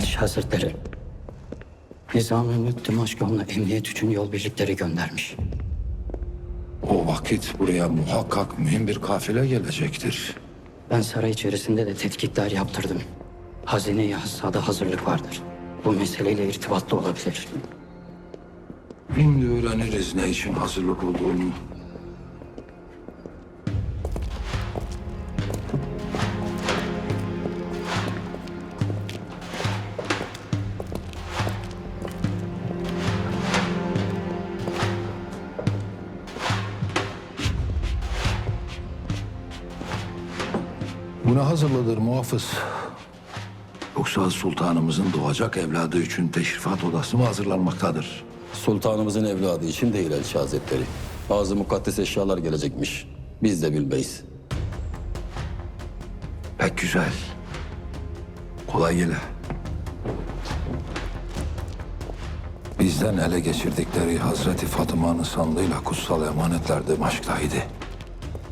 Elçi Hazretleri. Nizam-ı Mülk Dimaşk yoluna emniyet için yol birlikleri göndermiş. O vakit buraya muhakkak mühim bir kafile gelecektir. Ben saray içerisinde de tetkikler yaptırdım. Hazine-i Hassa'da hazırlık vardır. Bu meseleyle irtibatlı olabilir. Şimdi öğreniriz ne için hazırlık olduğunu. Buna hazırladır muhafız. Yoksa sultanımızın doğacak evladı için teşrifat odası mı hazırlanmaktadır? Sultanımızın evladı için değil Elçi Hazretleri. Bazı mukaddes eşyalar gelecekmiş. Biz de bilmeyiz. Pek güzel. Kolay gele. Bizden ele geçirdikleri Hazreti Fatıma'nın sandığıyla kutsal emanetler Dimaşk'taydı.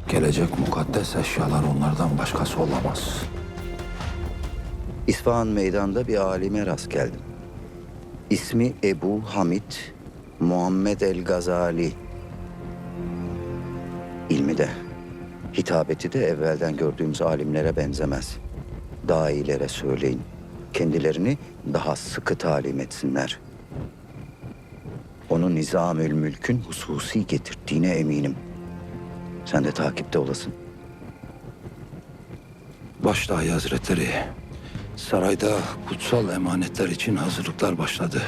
Gelecek mukaddes eşyalar onlardan başkası olamaz. İsfahan meydanda bir alime rast geldim. İsmi Ebu Hamid Muhammed el Gazali. İlmi de, hitabeti de evvelden gördüğümüz alimlere benzemez. Dailere söyleyin. Kendilerini daha sıkı talim etsinler. Onu Nizamül Mülk'ün hususi getirdiğine eminim. Sen de takipte olasın. Başdahi Hazretleri, sarayda kutsal emanetler için hazırlıklar başladı.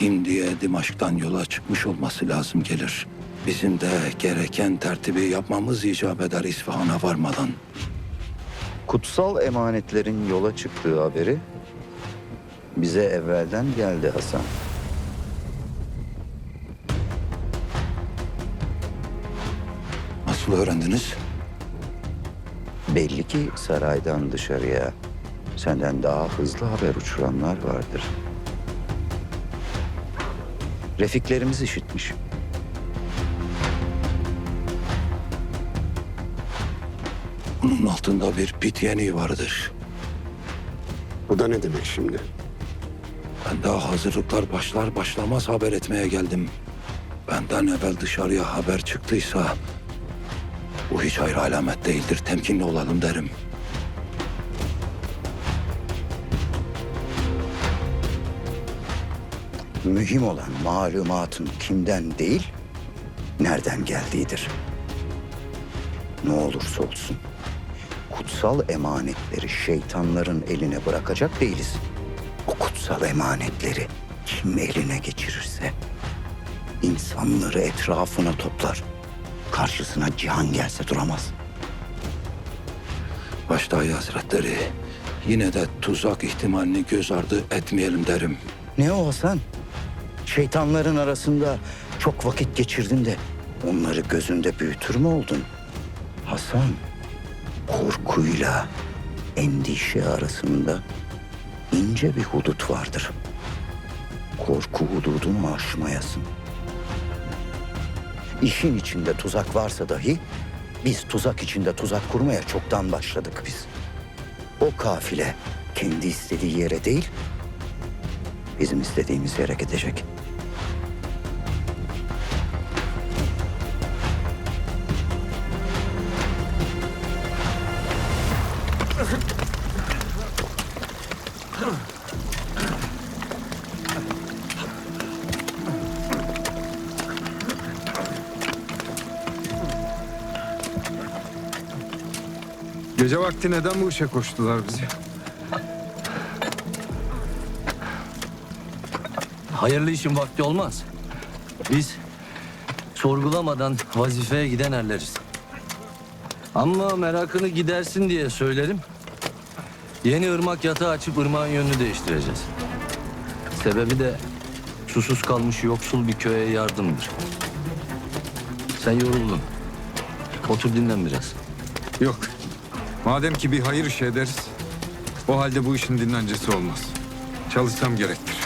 İmdiye Dimaşk'tan yola çıkmış olması lazım gelir. Bizim de gereken tertibi yapmamız icap eder İsfahan'a varmadan. Kutsal emanetlerin yola çıktığı haberi bize evvelden geldi Hasan. Nasıl öğrendiniz? Belli ki saraydan dışarıya senden daha hızlı haber uçuranlar vardır. Refiklerimiz işitmiş. Bunun altında bir bit yeniği vardır. Bu da ne demek şimdi? Ben daha hazırlıklar başlar başlamaz haber etmeye geldim. Benden evvel dışarıya haber çıktıysa... ...bu hiç hayır alamet değildir. Temkinli olalım derim. Mühim olan malumatın kimden değil, nereden geldiğidir. Ne olursa olsun kutsal emanetleri şeytanların eline bırakacak değiliz. O kutsal emanetleri kim eline geçirirse insanları etrafına toplar. Karşısına cihan gelse duramaz. Başdahi Hazretleri... ...yine de tuzak ihtimalini göz ardı etmeyelim derim. Ne o Hasan? Şeytanların arasında çok vakit geçirdin de onları gözünde büyütür mü oldun? Hasan, korkuyla endişe arasında ince bir hudut vardır. Korku hududunu aşmayasın. İşin içinde tuzak varsa dahi biz tuzak içinde tuzak kurmaya çoktan başladık biz. O kafile kendi istediği yere değil, bizim istediğimiz yere gidecek. Gece vakti neden bu işe koştular bizi? Hayırlı işin vakti olmaz. Biz sorgulamadan vazifeye giden erleriz. Ama merakını gidersin diye söylerim. Yeni ırmak yatağı açıp ırmağın yönünü değiştireceğiz. Sebebi de susuz kalmış yoksul bir köye yardımdır. Sen yoruldun. Otur dinlen biraz. Yok. Madem ki bir hayır işi ederiz, o halde bu işin dinlencesi olmaz. Çalışsam gerektir.